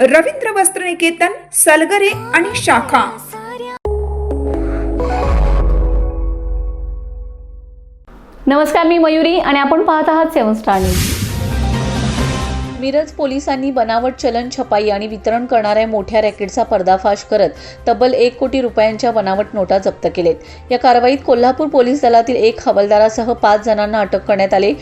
रवींद्र वस्त्रनिकेतन सलगरे आणि शाखा. नमस्कार मी मयुरी आणि आपण पाहत आहात सेवन स्टार न्यूज. मिरज पोलिसांनी बनावट चलन छपाई आणि वितरण करणाऱ्या मोठ्या रॅकेटचा पर्दाफाश करत तब्बल एक कोटी रुपयांच्या बनावट नोटा जप्त केलेत. या कारवाईत कोल्हापूर पोलीस दलातील एक हवालदारासह पाच जणांना अटक करण्यात आले.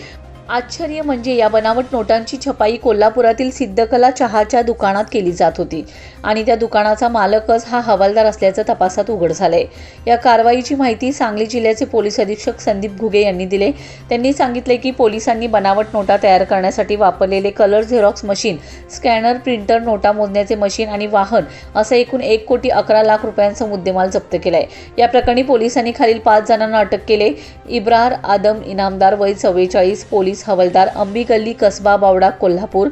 आश्चर्य म्हणजे या बनावट नोटांची छपाई कोल्हापुरातील सिद्धकला चहाच्या दुकानात केली जात होती. आणि त्या दुकानाचा मालकच हा हवालदार असल्याचं तपासात उघड झालंय. या कारवाईची माहिती सांगली जिल्ह्याचे पोलीस अधीक्षक संदीप घुगे यांनी दिले. त्यांनी सांगितले की पोलिसांनी बनावट नोटा तयार करण्यासाठी वापरलेले colour xerox machine scanner printer नोटा मोजण्याचे मशीन आणि वाहन असं एकूण एक कोटी अकरा लाख रुपयांचा मुद्देमाल जप्त केलाय. या प्रकरणी पोलिसांनी खालील पाच जणांना अटक केले. इब्रार आदम इनामदार वय चव्वेचाळीस पोलीस हवालदार अंबी गल्ली कसबा बावडा कोल्हापूर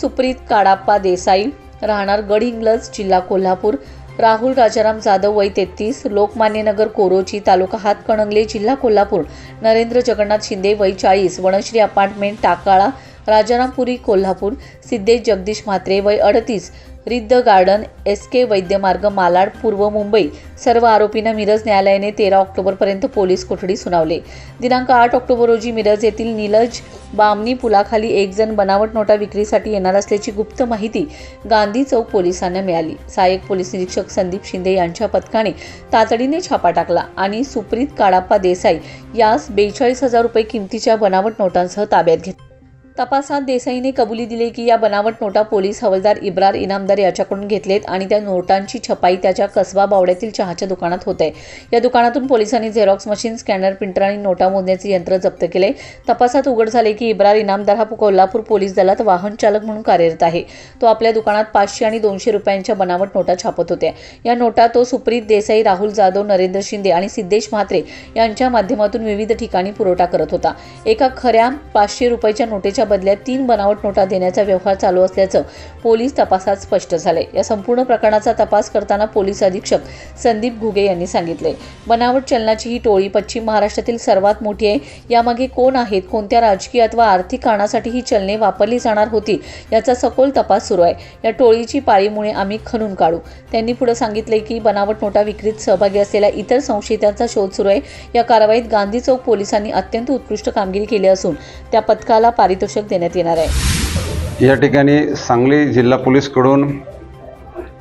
सुप्रीत काडाप्पा देसाई राहणार गडहिंग्लज जिल्हा कोल्हापूर राहुल राजाराम जाधव वय तेहतीस लोकमान्यनगर कोरोची तालुका हातकणंगले जिल्हा कोल्हापूर नरेंद्र जगन्नाथ शिंदे वय चाळीस वनश्री अपार्टमेंट टाकाळा राजारामपुरी कोल्हापूर सिद्धेश जगदीश म्हात्रे वय अडतीस Riddhi garden S K Vaidyamarg Malad पूर्व मुंबई. सर्व आरोपींना मिरज न्यायालयाने तेरा ऑक्टोबरपर्यंत पोलीस कोठडी सुनावले. दिनांक आठ ऑक्टोबर रोजी मिरज येथील नीलज बामणी पुलाखाली एक जण बनावट नोटा विक्रीसाठी येणार असल्याची गुप्त माहिती गांधी चौक पोलिसांना मिळाली. सहाय्यक पोलीस निरीक्षक संदीप शिंदे यांच्या पथकाने तातडीने छापा टाकला आणि सुप्रीत काडाप्पा देसाई यास बेचाळीस हजार रुपये किमतीच्या बनावट नोटांसह ताब्यात घेतले. तपासात देसाईने कबुली दिली की या बनावट नोटा पोलीस हवालदार इब्रार इनामदार याच्याकडून घेतलेत आणि त्या नोटांची छपाई त्याच्या कसबा बावड्यातील चहाच्या दुकानात होते. या दुकानातून पोलिसांनी झेरॉक्स मशीन स्कॅनर प्रिंटर आणि नोटा मोजण्याचे यंत्र जप्त केले. तपासात उघड झाले की इब्रार इनामदार हा कोल्हापूर पोलीस दलात वाहन चालक म्हणून कार्यरत आहे. तो आपल्या दुकानात पाचशे आणि दोनशे रुपयांच्या बनावट नोटा छापत होत्या. या नोटा तो सुप्रीत देसाई राहुल जाधव नरेंद्र शिंदे आणि सिद्धेश म्हात्रे यांच्या माध्यमातून विविध ठिकाणी पुरवठा करत होता. एका खऱ्या पाचशे रुपयाच्या नोटेच्या बदल्यात तीन बनावट नोटा देण्याचा व्यवहार चालू असल्याचं पोलीस तपासात स्पष्ट झाले या संपूर्ण प्रकरणाचा तपास करताना पोलीस अधीक्षक संदीप घुगे यांनी सांगितले बनावट चलनाची ही टोळी पश्चिम महाराष्ट्रातील सर्वात मोठी आहे. यामागे कोण आहेत कोणत्या राजकीय अथवा आर्थिक कारणासाठी ही चलने वापरली जाणार होती याचा सखोल तपास सुरू आहे. या टोळीची पाळीमुळे आम्ही खणून काढू. त्यांनी पुढे सांगितले की बनावट नोटा विक्रीत सहभागी असलेल्या इतर संशयितांचा शोध सुरू आहे. या कारवाईत गांधी चौक पोलिसांनी अत्यंत उत्कृष्ट कामगिरी केली असून त्या पथकाला पारितोषिक देण्यात येणार आहे. या ठिकाणी सांगली जिल्हा पोलीसकडून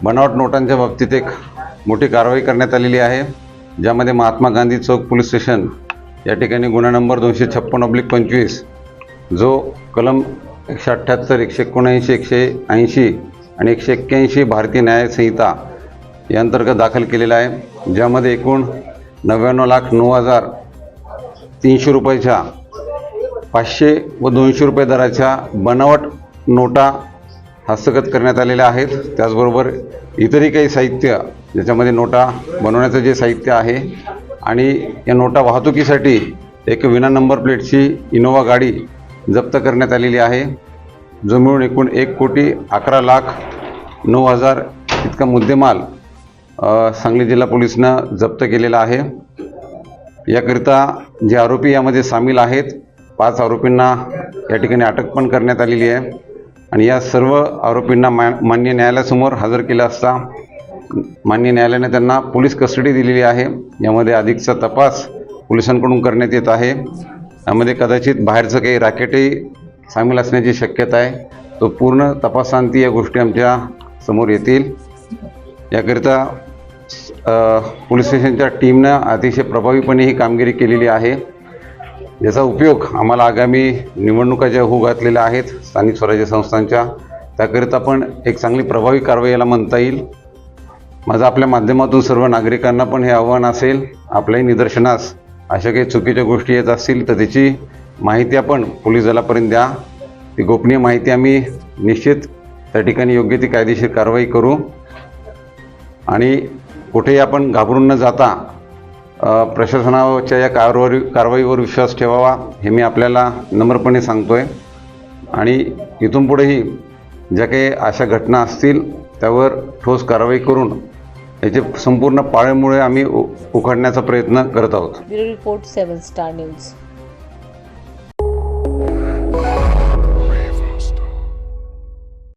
बनावट नोटांच्या बाबतीत एक मोठी कारवाई करण्यात आलेली आहे ज्यामध्ये महात्मा गांधी चौक पोलीस स्टेशन या ठिकाणी गुन्हा नंबर दोनशे छप्पन ऑब्लिक पंचवीस जो कलम एकशे अठ्ठ्याहत्तर एकशे एकोणऐंशी एकशे ऐंशी आणि एकशे एक्क्याऐंशी भारतीय न्याय संहिता या अंतर्गत दाखल केलेला आहे ज्यामध्ये एकूण नव्याण्णव लाख नऊ हजार तीनशे रुपयाच्या पाचशे व दोनशे रुपये दराच्या बनावट नोटा हस्तगत करण्यात आलेल्या आहेत. त्याचबरोबर इतरही काही साहित्य ज्याच्यामध्ये नोटा बनवण्याचं जे साहित्य आहे आणि या नोटा वाहतुकीसाठी एक विना नंबर प्लेटची इनोवा गाडी जप्त करण्यात आलेली आहे. जो मिळून एकूण एक कोटी अकरा लाख नऊ हजार इतका मुद्देमाल सांगली जिल्हा पोलिसनं जप्त केलेला आहे. याकरिता जे आरोपी यामध्ये सामील आहेत पाच आरोपींना या ठिकाणी अटक पण करण्यात आलेली आहे. आणि या सर्व आरोपींना मा मान्य न्यायालयासमोर हजर केलं असता मान्य न्यायालयाने त्यांना पोलीस कस्टडी दिलेली आहे. यामध्ये अधिकचा तपास पोलिसांकडून करण्यात येत आहे. यामध्ये कदाचित बाहेरचं काही रॅकेटही सामील असण्याची शक्यता आहे. तो पूर्ण तपासांती या गोष्टी आमच्यासमोर येतील. याकरिता पोलीस स्टेशनच्या टीमनं अतिशय प्रभावीपणे ही कामगिरी केलेली आहे. याचा उपयोग आम्हाला आगामी निवडणुका ज्या होऊ घातलेल्या आहेत स्थानिक स्वराज्य संस्थांच्या त्याकरिता पण एक चांगली प्रभावी कारवाई याला म्हणता येईल. माझं आपल्या माध्यमातून सर्व नागरिकांना पण हे आव्हान असेल आपल्याही निदर्शनास अशा काही चुकीच्या गोष्टी येत असतील तर त्याची माहिती आपण पोलीस दलापर्यंत द्या. ती गोपनीय माहिती आम्ही निश्चित त्या ठिकाणी योग्य ती कायदेशीर कारवाई करू. आणि कुठेही आपण घाबरून न जाता प्रशासनाच्या या कारवाई कारवाईवर विश्वास ठेवावा हे मी आपल्याला नम्रपणे सांगतो आहे आणि इथून पुढेही ज्या काही अशा घटना असतील त्यावर ठोस कारवाई करून याचे संपूर्ण पाळेमुळे आम्ही उ उखडण्याचा प्रयत्न करत आहोत. Report seven star news.